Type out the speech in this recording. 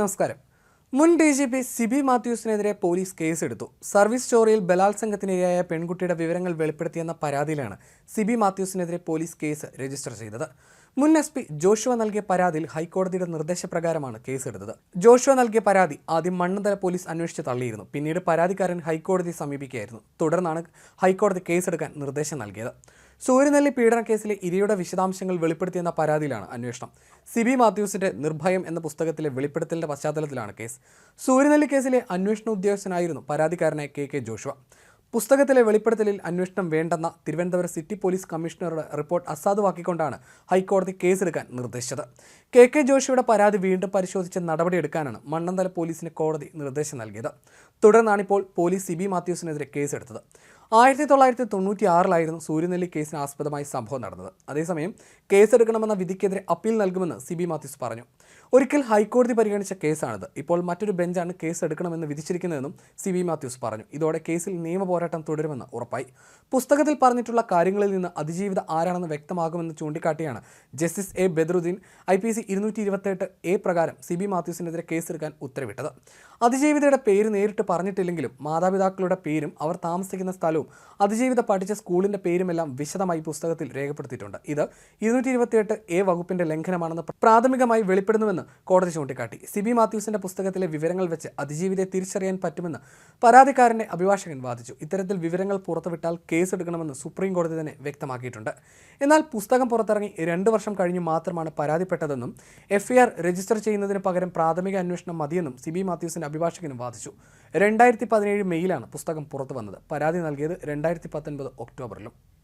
നമസ്കാരം. മുൻ D G P Siby മാത്യൂസിനെതിരെ പോലീസ് കേസെടുത്തു. സർവീസ് ചോറിയിൽ ബലാത്സംഗത്തിനിരയായ പെൺകുട്ടിയുടെ വിവരങ്ങൾ വെളിപ്പെടുത്തിയെന്ന പരാതിയിലാണ് സിബി മാത്യൂസിനെതിരെ പോലീസ് കേസ് രജിസ്റ്റർ ചെയ്തത്. മുൻ എസ് പി ജോഷുവ നൽകിയ പരാതിയിൽ ഹൈക്കോടതിയുടെ നിർദ്ദേശപ്രകാരമാണ് കേസെടുത്തത്. ജോഷുവ നൽകിയ പരാതി ആദ്യം മണ്ണന്തല പോലീസ് അന്വേഷിച്ച് തള്ളിയിരുന്നു. പിന്നീട് പരാതിക്കാരൻ ഹൈക്കോടതിയെ സമീപിക്കുകയായിരുന്നു. തുടർന്നാണ് ഹൈക്കോടതി കേസെടുക്കാൻ നിർദ്ദേശം നൽകിയത്. സൂര്യനെല്ലി പീഡന കേസിലെ ഇരയുടെ വിശദാംശങ്ങൾ വെളിപ്പെടുത്തിയെന്ന പരാതിയിലാണ് അന്വേഷണം. സിബി മാത്യൂസിന്റെ നിർഭയം എന്ന പുസ്തകത്തിലെ വെളിപ്പെടുത്തലിന്റെ പശ്ചാത്തലത്തിലാണ് കേസ്. സൂര്യനെല്ലി കേസിലെ അന്വേഷണ ഉദ്യോഗസ്ഥനായിരുന്നു പരാതിക്കാരനായ കെ കെ ജോഷുവ. പുസ്തകത്തിലെ വെളിപ്പെടുത്തലിൽ അന്വേഷണം വേണ്ടെന്ന തിരുവനന്തപുരം സിറ്റി പോലീസ് കമ്മീഷണറുടെ റിപ്പോർട്ട് അസാധുവാക്കിക്കൊണ്ടാണ് ഹൈക്കോടതി കേസെടുക്കാൻ നിർദ്ദേശിച്ചത്. കെ കെ ജോഷിയുടെ പരാതി വീണ്ടും പരിശോധിച്ച് നടപടിയെടുക്കാനാണ് മണ്ണന്തല പോലീസിന് കോടതി നിർദ്ദേശം നൽകിയത്. തുടർന്നാണിപ്പോൾ പോലീസ് സി ബി മാത്യൂസിനെതിരെ കേസെടുത്തത്. ആയിരത്തി തൊള്ളായിരത്തി തൊണ്ണൂറ്റി ആറിലായിരുന്നു സൂര്യനെല്ലി കേസിന് ആസ്പദമായി സംഭവം നടന്നത്. അതേസമയം കേസെടുക്കണമെന്ന വിധിക്കെതിരെ അപ്പീൽ നൽകുമെന്ന് സി ബി മാത്യൂസ് പറഞ്ഞു. ഒരിക്കൽ ഹൈക്കോടതി പരിഗണിച്ച കേസാണിത്. ഇപ്പോൾ മറ്റൊരു ബെഞ്ചാണ് കേസ് എടുക്കണമെന്ന് വിധിച്ചിരിക്കുന്നതെന്നും സി ബി മാത്യൂസ് പറഞ്ഞു. ഇതോടെ കേസിൽ നിയമ പോരാട്ടം തുടരുമെന്ന് ഉറപ്പായി. പുസ്തകത്തിൽ പറഞ്ഞിട്ടുള്ള കാര്യങ്ങളിൽ നിന്ന് അതിജീവിത ആരാണെന്ന് വ്യക്തമാകുമെന്ന് ചൂണ്ടിക്കാട്ടിയാണ് justice A Badaruddin. I P C ഇരുന്നൂറ്റി ഇരുപത്തെട്ട് എ പ്രകാരം സി ബി മാത്യൂസിനെതിരെ കേസെടുക്കാൻ ഉത്തരവിട്ടത്. അതിജീവിതയുടെ പേര് നേരിട്ട് പറഞ്ഞിട്ടില്ലെങ്കിലും മാതാപിതാക്കളുടെ പേരും അവർ താമസിക്കുന്ന സ്ഥലവും അതിജീവിത പഠിച്ച സ്കൂളിന്റെ പേരുമെല്ലാം വിശദമായി പുസ്തകത്തിൽ രേഖപ്പെടുത്തിയിട്ടുണ്ട്. ഇത് ഇരുന്നൂറ്റി ഇരുപത്തിയെട്ട് എ വകുപ്പിന്റെ ലംഘനമാണെന്ന് പ്രാഥമികമായി വെളിപ്പെടുന്നുവെന്ന് കോടതി ചൂണ്ടിക്കാട്ടി. സിബി മാത്യൂസിന്റെ പുസ്തകത്തിലെ വിവരങ്ങൾ വെച്ച് അതിജീവിതയെ തിരിച്ചറിയാൻ പറ്റുമെന്ന് പരാതിക്കാരനെ അഭിഭാഷകൻ വാദിച്ചു. ഇത്തരത്തിൽ വിവരങ്ങൾ പുറത്തുവിട്ടാൽ കേസെടുക്കണമെന്ന് സുപ്രീം കോടതി തന്നെ വ്യക്തമാക്കിയിട്ടുണ്ട്. എന്നാൽ പുസ്തകം പുറത്തിറങ്ങി രണ്ട് വർഷം കഴിഞ്ഞ് മാത്രമാണ് പരാതിപ്പെട്ടതെന്നും എഫ്ഐആർ രജിസ്റ്റർ ചെയ്യുന്നതിന് പകരം പ്രാഥമിക അന്വേഷണം മതിയെന്നും സിബി മാത്യൂസിന്റെ അഭിഭാഷകനും വാദിച്ചു. രണ്ടായിരത്തി പതിനേഴ് മെയ്യിലാണ് പുസ്തകം പുറത്തു വന്നത്. പരാതി നൽകിയത് രണ്ടായിരത്തി പത്തൊൻപത് ഒക്ടോബറിലും.